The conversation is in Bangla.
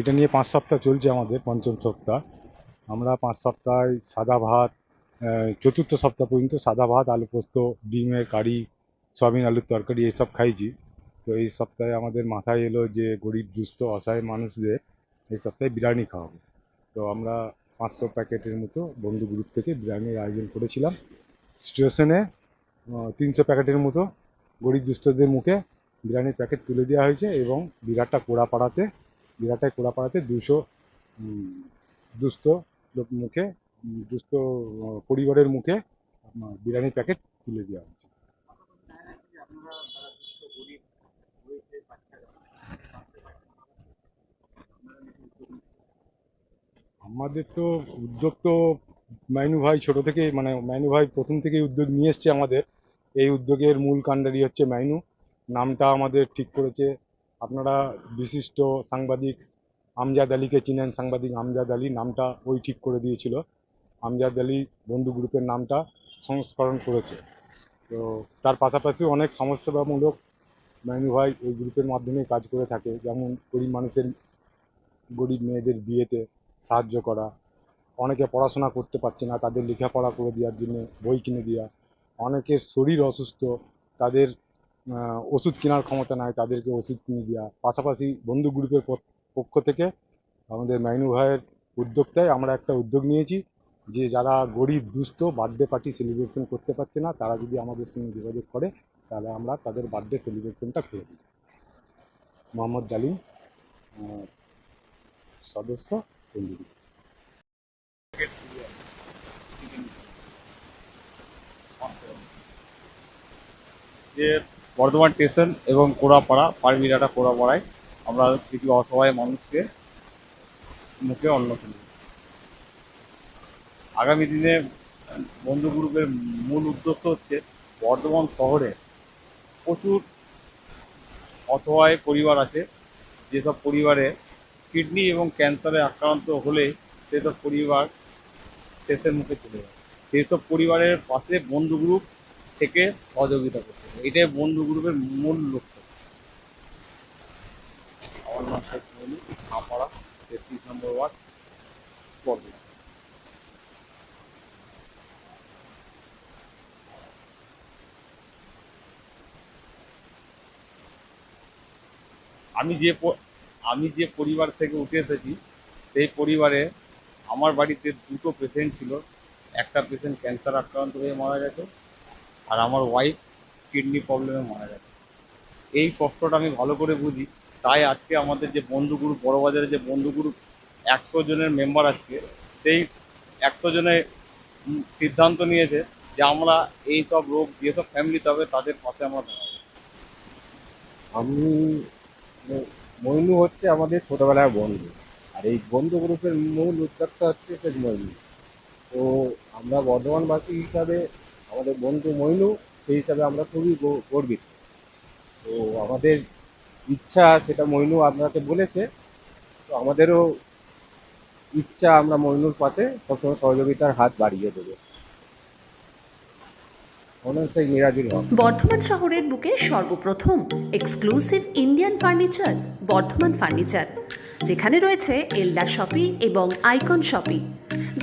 এটা নিয়ে পাঁচ সপ্তাহ চলছে আমাদের পঞ্চম সপ্তাহ। আমরা পাঁচ সপ্তাহে সাদা ভাত চতুর্থ সপ্তাহ পর্যন্ত সাদা ভাত, আলু পোস্ত ডিমের কারি, সয়াবিন, আলুর তরকারি এইসব খাইছি। তো এই সপ্তাহে আমাদের মাথায় এলো যে গরিব, দুস্থ, অসহায় মানুষদের এই সপ্তাহে বিরিয়ানি খাওয়াবো। তো আমরা পাঁচশো প্যাকেটের মতো বন্ধু গ্রুপ থেকে বিরিয়ানির আয়োজন করেছিলাম। স্টেশনে তিনশো প্যাকেটের মতো গরিব, দুস্থদের মুখে বিরিয়ানির প্যাকেট তুলে দেওয়া হয়েছে এবং বিরাটটা কোড়াপাড়াতে বিরাটে কোড়াপাড়াতে দুশো দুস্থ লোক মুখে দুস্থ পরিবারের মুখে বিরিয়ানির প্যাকেট তুলে দেওয়া হয়েছে। আমাদের তো উদ্যোগ তো মাইনু ভাই ছোট থেকে মানে মাইনু ভাই প্রথম থেকেই উদ্যোগ নিয়ে এসছে আমাদের। এই উদ্যোগের মূল কাণ্ডারি হচ্ছে মাইনু। নামটা আমাদের ঠিক করেছে। আপনারা বিশিষ্ট সাংবাদিক আমজাদ আলীকে চিনেন, সাংবাদিক আমজাদ আলী, নামটা ওই ঠিক করে দিয়েছিল। আমজাদ আলী বন্ধু গ্রুপের নামটা সংস্করণ করেছে। তো তার পাশাপাশি অনেক সমাজসেবামূলক মাইনু ভাই ওই গ্রুপের মাধ্যমে কাজ করে থাকে। যেমন গরিব মানুষের, গরিব মেয়েদের বিয়েতে সাহায্য করা। অনেকে পড়াশোনা করতে পারছে না, তাদের লেখাপড়া করে দেওয়ার জন্য বই কিনে দেওয়া। অনেকের শরীর অসুস্থ, তাদের ওষুধ কেনার ক্ষমতা নাই, তাদেরকে ওষুধ কিনে দেওয়া পাশাপাশি বন্ধু গ্রুপের পক- পক্ষ থেকে আমাদের মাইনু ভাইয়ের উদ্যোক্তায় আমরা একটা উদ্যোগ নিয়েছি যে যারা গরিব, দুস্থ বার্থডে পার্টি সেলিব্রেশন করতে পারছে না, তারা যদি আমাদের সঙ্গে যোগাযোগ করে, তাহলে আমরা তাদের বার্থডে সেলিব্রেশনটা করে দিই মোহাম্মদ ডালিম সদস্য group। বর্ধমান স্টেশন এবং কোড়াপাড়া, পারমিরাটা কোড়াপাড়ায় আমরা কিছু অসহায় মানুষকে মুখে অন্ন তুলি। আগামী দিনে বন্ধু গ্রুপের মূল উদ্দেশ্য হচ্ছে বর্ধমান শহরে প্রচুর অসহায় পরিবার আছে। যেসব পরিবারে কিডনি এবং ক্যান্সারে আক্রান্ত হলে সেসব পরিবার শেষের মুখে চলে যায় সেই সব পরিবারের পাশে বন্ধু গ্রুপ থেকে সহযোগিতা করতে হবে। এটাই বন্ধু গ্রুপের মূল লক্ষ্য। আমার নাম শেখ মনি আপাড়া তেত্রিশ নম্বর ওয়ার্ড বর্ধমান আমি যে আমি যে পরিবার থেকে উঠে এসেছি, সেই পরিবারে আমার বাড়িতে দুটো পেশেন্ট ছিল। একটা পেশেন্ট ক্যান্সার আক্রান্ত হয়ে মারা গেছে। আর আমার ওয়াইফ কিডনি প্রবলেমে মারা গেছে। এই কষ্টটা আমি ভালো করে বুঝি। তাই আজকে আমাদের যে বন্ধু গ্রুপ বড়বাজারে যে বন্ধু গ্রুপ একশো জনের মেম্বার আজকে, সেই একশো জনের সিদ্ধান্ত নিয়েছে যে আমরা এই সব রোগ যেসব ফ্যামিলিতে হবে, তাদের পাশে আমরা দাঁড়াবো। আমি মইনু হচ্ছে আমাদের ছোটবেলার বন্ধু। আর এই বন্ধু গ্রুপের মূল উদ্যোক্তা হচ্ছে শেখ মইনু। তো আমরা বর্ধমানবাসী হিসাবে আমাদের বন্ধু মইনু, সেই হিসাবে আমরা খুবই গর্বিত। তো আমাদের ইচ্ছা, সেটা মইনু আপনাকে বলেছে, তো আমাদেরও ইচ্ছা আমরা মইনুর পাশে সবসময় সহযোগিতার হাত বাড়িয়ে দেবো। মনে বর্ধমান শহরের বুকে সর্বপ্রথম exclusive Indian furniture, Bardhaman furniture, যেখানে রয়েছে এলডা শপি এবং আইকন শপি।